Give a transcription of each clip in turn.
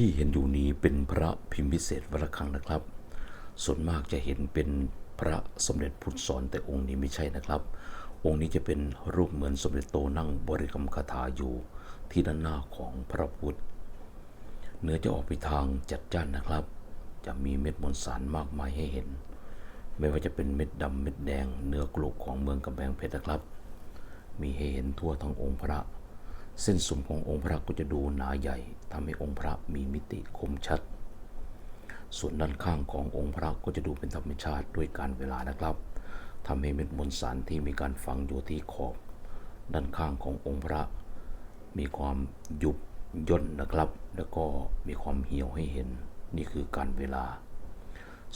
ที่เห็นอยู่นี้เป็นพระพิมพ์พิเศษวัดระฆังนะครับ ส่วนมากจะเห็นเป็นพระสมเด็จพุทธสอนแต่องค์นี้ไม่ใช่นะครับ องค์นี้จะเป็นรูปเหมือนสมเด็จโตนั่งบริกรรมคาถาอยู่ที่ด้านหน้าของพระพุทธ เนื้อจะออกไปทางจัดจ้านนะครับ จะมีเม็ดมวลสารมากมายให้เห็น ไม่ว่าจะเป็นเม็ดดำเม็ดแดง เนื้อกลุกของเมืองกำแพงเพชรนะครับ มีให้เห็นทั่วทั้งองค์พระ เส้นสุมขององค์พระก็จะดูหนาใหญ่ทำให้องค์พระมีมิติคมชัด ส่วนด้านข้างขององค์พระก็จะดูเป็นธรรมชาติด้วยการเวลานะครับทำให้เม็ดมวลสารที่มีการฝังอยู่ที่ขอบ ด้านข้างขององค์พระ มีความยุบย่นนะครับ แล้วก็มีความเหี่ยวให้เห็นนี่คือการเวลา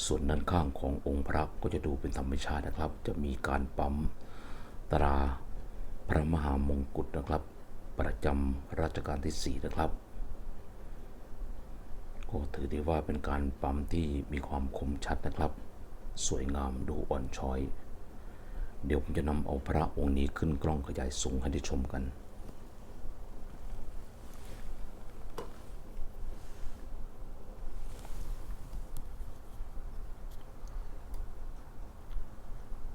ส่วนด้านข้างขององค์พระก็จะดูเป็นธรรมชาตินะครับ จะมีการปั๊มตราพระมหามงกุฎนะครับ ประจำรัชกาลที่ 4 นะครับก็ถือได้ว่าเป็นการปั๊มที่มีความคมชัดนะครับ สวยงามดูอ่อนช้อย เดี๋ยวผมจะนำเอาพระองค์นี้ขึ้นกล้องขยายสูงให้ได้ชมกัน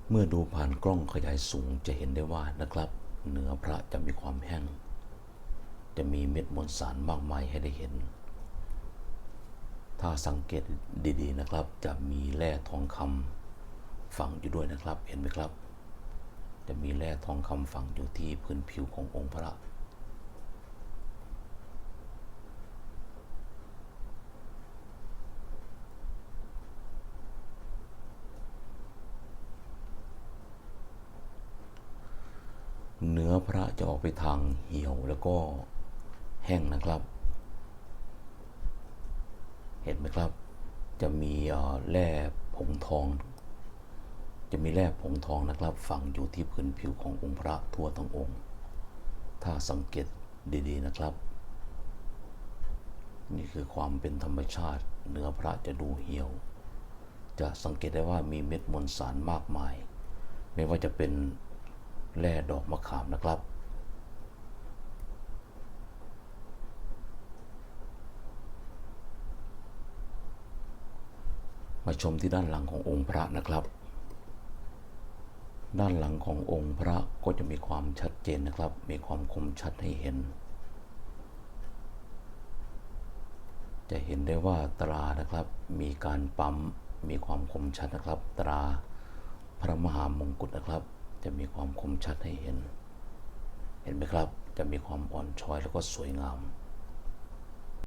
เมื่อดูผ่านกล้องขยายสูงจะเห็นได้ว่านะครับ เนื้อพระจะมีความแห้ง จะมีเม็ดมวลสารมากมายให้ได้เห็น ถ้าสังเกตดีๆนะครับ จะมีแร่ทองคำฝังอยู่ด้วยนะครับ เห็นไหมครับ จะมีแร่ทองคำฝังอยู่ที่พื้นผิวขององค์พระเนื้อพระจะออกไปทางเหี่ยวแล้วก็ แห้งนะครับ เห็นไหมครับ จะมีแร่ผงทอง จะมีแร่ผงทองนะครับ ฝังอยู่ที่พื้นผิวขององค์พระทั่วทั้งองค์ ถ้าสังเกตดีๆนะครับ นี่คือความเป็นธรรมชาติ เนื้อพระจะดูเหี่ยว จะสังเกตได้ว่ามีเม็ดมวลสารมากมาย ไม่ว่าจะเป็นแร่ดอกมะขามนะครับ มาชมที่ด้านหลังขององค์พระนะครับ ด้านหลังขององค์พระก็จะมีความชัดเจนนะครับ มีความคมชัดให้เห็น จะเห็นได้ว่าตรานะครับ มีการปั๊ม มีความคมชัดนะครับ ตราพระมหามงกุฎนะครับ จะมีความคมชัดให้เห็น เห็นไหมครับ จะมีความอ่อนช้อยแล้วก็สวยงาม